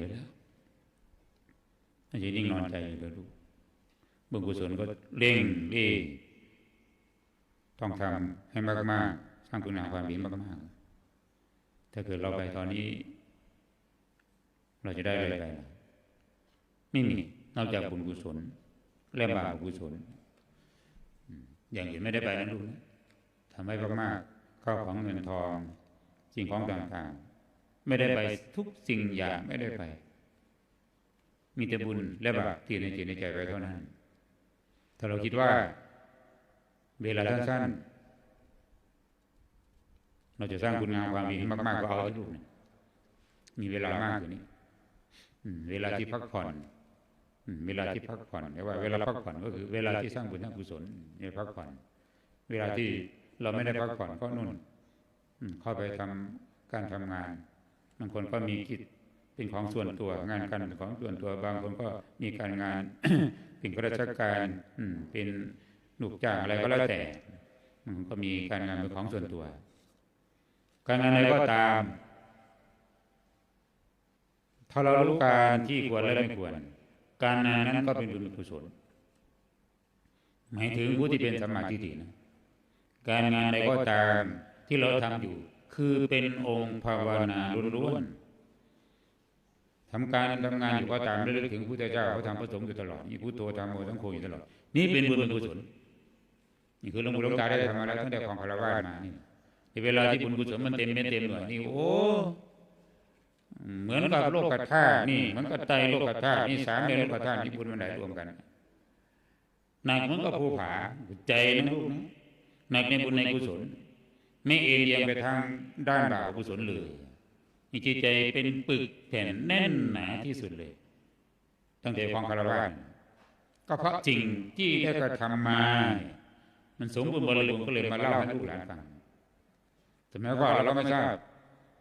ไปแล้วไม่ใช่นิ่งนอนใจอยู่แล้วลูกบุญกุศลก็เร่งเร่ต้องทำให้มากๆสร้างคุณงามความดีมากๆถ้าเกิดเราไปตอนนี้ เราจะได้อะไรไปไม่มีนอกจากบุญกุศลและบาปกุศลอืมอย่างอื่นไม่ได้ไปนะลูกนะทำให้มากๆเข้าของเงินทองสิ่งของต่างๆ ไม่ได้ไปทุกสิ่งอย่างไม่ได้ไป มีแต่บุญและบาปที่ในจิตในใจไปเท่านั้น ถ้าเราคิดว่า เวลาสั้นๆเราจะสร้างคุณงามความดีให้มากๆก็เอาให้ลูกนะมีเวลามากกว่านี้อืมเวลาที่พักผ่อนอืมเวลาที่พักผ่อนแต่ว่าเวลาพักผ่อนก็คือ เวลาที่สร้างบุญสร้างกุศลเนี่ยพักผ่อน เวลาที่เราไม่ได้พักผ่อนก็นู่นอืมเข้าไปทำการทำงาน บางคนก็มีกิจเป็นของส่วนตัวงานการเป็นของส่วนตัวบางคนก็มีการงานเป็นข้าราชการเป็นลูกจ้างอะไรก็แล้วแต่อืมก็มีการงานเป็นของส่วนตัว การงานอะไรก็ตาม ถ้าเรารู้การที่ควรและไม่ควร การงานนั้นก็เป็นบุญกุศลหมายถึงผู้ที่เป็นสมมาธิฏฐินะการงานใดก็ตามที่เราทำอยู่ คือเป็นองค์ภาวนาล้วนๆทำการทำงานอยู่ก็ตามระลึกถึงพระพุทธเจ้าพระธรรมพระสงฆ์อยู่ตลอดมีพุทโธธรรมโมสังโฆอยู่ตลอด นี่เป็นบุญเป็นกุศลนี่คือหลวงปู่หลวงตาได้ทำมาแล้วตั้งแต่ของคารวะมานี่ในเวลาที่บุญกุศลมันเต็มไม่เต็มหน่วยนี่โอ้เหมือนกับโลกกธาตุนี่เหมันก็ไตโลกธาตุนี่สามในโลกธาตุนี่บุญมันไหนรวมกันหนักมันก็ภูผาใจนะลูกนะหนักในบุญในกุศล ไม่เอ็นเอียงไปทางด้านบาปกุศลเลยนี่จิตใจเป็นปึกแผ่นแน่นหนาที่สุดเลย ตั้งแต่ของคารวะก็เพราะจริงที่ได้กระทำมา มันสมบูรณ์บริบูรณ์ก็เลยมาเล่าให้ลูกหลานฟังแต่แม้ว่าเราไม่ทราบ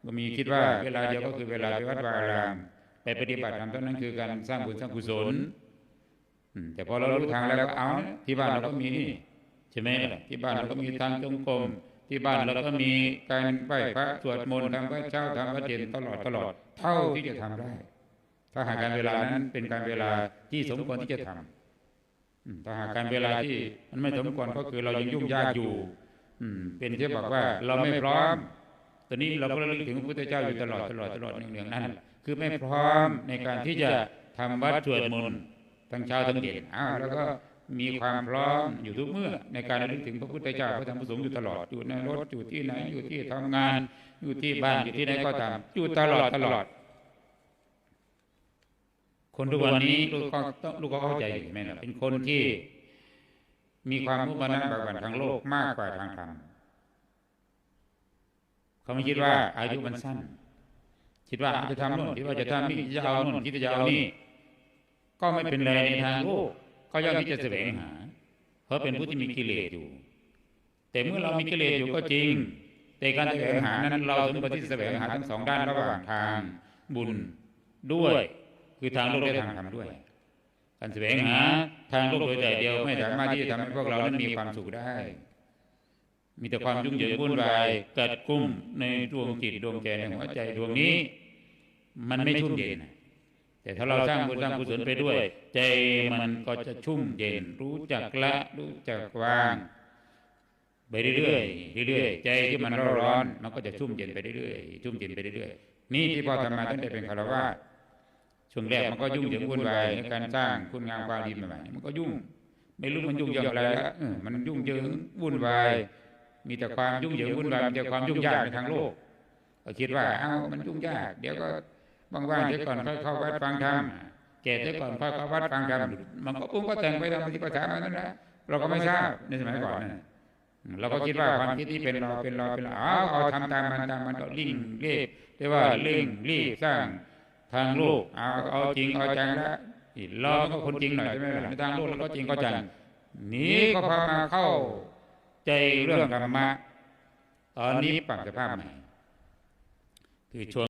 ก็มีคิดว่าเวลาเดียวก็คือเวลาไปวัดวาอาราม ไปปฏิบัติธรรมเท่านั้นคือการสร้างบุญสร้างกุศลแต่พอเรารู้ทางแล้วก็เอานะที่บ้านเราก็มีนี่ใช่ไหมล่ะที่บ้านเราก็มีทางจงกรม ที่บ้านเราก็มีการไหว้พระสวดมนต์ทำพระเช้าทำพระเย็นตลอดตลอด เท่าที่จะทำได้ ถ้าหากการเวลานั้นเป็นการเวลาที่สมควรที่จะทำอืมถ้าหากการเวลาที่มันไม่สมควรก็คือเรายังยุ่งยากอยู่ อืม เป็นที่บอกว่าเราไม่พร้อมตอนนี้เราก็ระลึกถึงพระพุทธเจ้าอยู่ตลอดตลอดตลอดเนืองๆนั่นคือไม่พร้อมในการที่จะทำวัดสวดมนต์ทั้งเช้าทั้งเย็นอ้าวแล้วก็ มีความพร้อมอยู่ทุกเมื่อ ในการระลึกถึงพระพุทธเจ้าพระธรรมพระสงฆ์อยู่ตลอดอยู่ในรถอยู่ที่ไหนอยู่ที่ทำงาน อยู่ที่บ้านอยู่ที่ไหนก็ตามอยู่ตลอดตลอด คนทุกวันนี้ลูกก็ต้องลูกก็เข้าใจอยู่ไหมล่ะเป็นคนที่มีความมุ่งมั่นบากบั่นทางโลกมากกว่าทางธรรมเขาไม่คิดว่าอายุมันสั้น คิดว่าจะทำโน่นคิดว่าจะทำนี่จะเอาโน่นคิดจะเอานี่ก็ไม่เป็นไรในทางโลก ก็ย่อมที่จะแสวงหา เพราะเป็นผู้ที่มีกิเลสอยู่ แต่เมื่อเรามีกิเลสอยู่ก็จริง แต่การแสวงหานั้นเราสมควรที่จะแสวงหาทั้งสองด้านระหว่างทางบุญด้วย คือทางโลกและทางธรรมด้วย การแสวงหาทางโลกโดยแต่เดียวไม่สามารถที่จะทำให้พวกเรานั้นมีความสุขได้ มีแต่ความยุ่งเหยิงวุ่นวายเกิดกุ้มในดวงจิตดวงใจในหัวใจดวงนี้ มันไม่ชุ่มเย็น แต่ถ้าเราสร้างบุญสร้างกุศลไปด้วย ใจมันก็จะชุ่มเย็น รู้จักละรู้จักวาง ไปเรื่อยๆเรื่อยๆใจที่มันร้อนๆมันก็จะชุ่มเย็นไปเรื่อยๆชุ่มเย็นไปเรื่อยๆนี่ที่พ่อทำมาตั้งแต่เป็นคารวะช่วงแรกมันก็ยุ่งเหยิงวุ่นวายในการสร้างคุณงามความดีใหม่ๆมันก็ยุ่ง ไม่รู้มันยุ่งเหยิงอะไรล้วเออมันยุ่งเหยิงวุ่นวาย มีแต่ความยุ่งเหยิงวุ่นวายมีแต่ความยุ่งยากในทางโลกก็คิดว่าเอ้ามันยุ่งยาก เดี๋ยวก็ ว่างๆเดี๋ยวก่อนค่อยเข้าวัดฟังธรรมแก่เดี๋ยวก่อนค่อยเข้าวัดฟังธรรมมันก็ปุ้งก็แต่งไปตามที่ภาษามันนั่นแหละเราก็ไม่ทราบในสมัยก่อนนะเราก็คิดว่าความคิดที่เป็นเราเป็นเราเป็นเราเอาเอาทำตามมันตามมันก็ลิ่งเรียบเรียกว่าเร่งรีบสร้างทางโลกเอาเอาจริงเอาจังแล้วเราก็คนจริงหน่อยใช่ไหมล่ะในทางโลกเราก็จริงก็จังนี้ก็พามาเข้าใจเรื่องธรรมะตอนนี้ปรับสภาพใหม่คือช่วง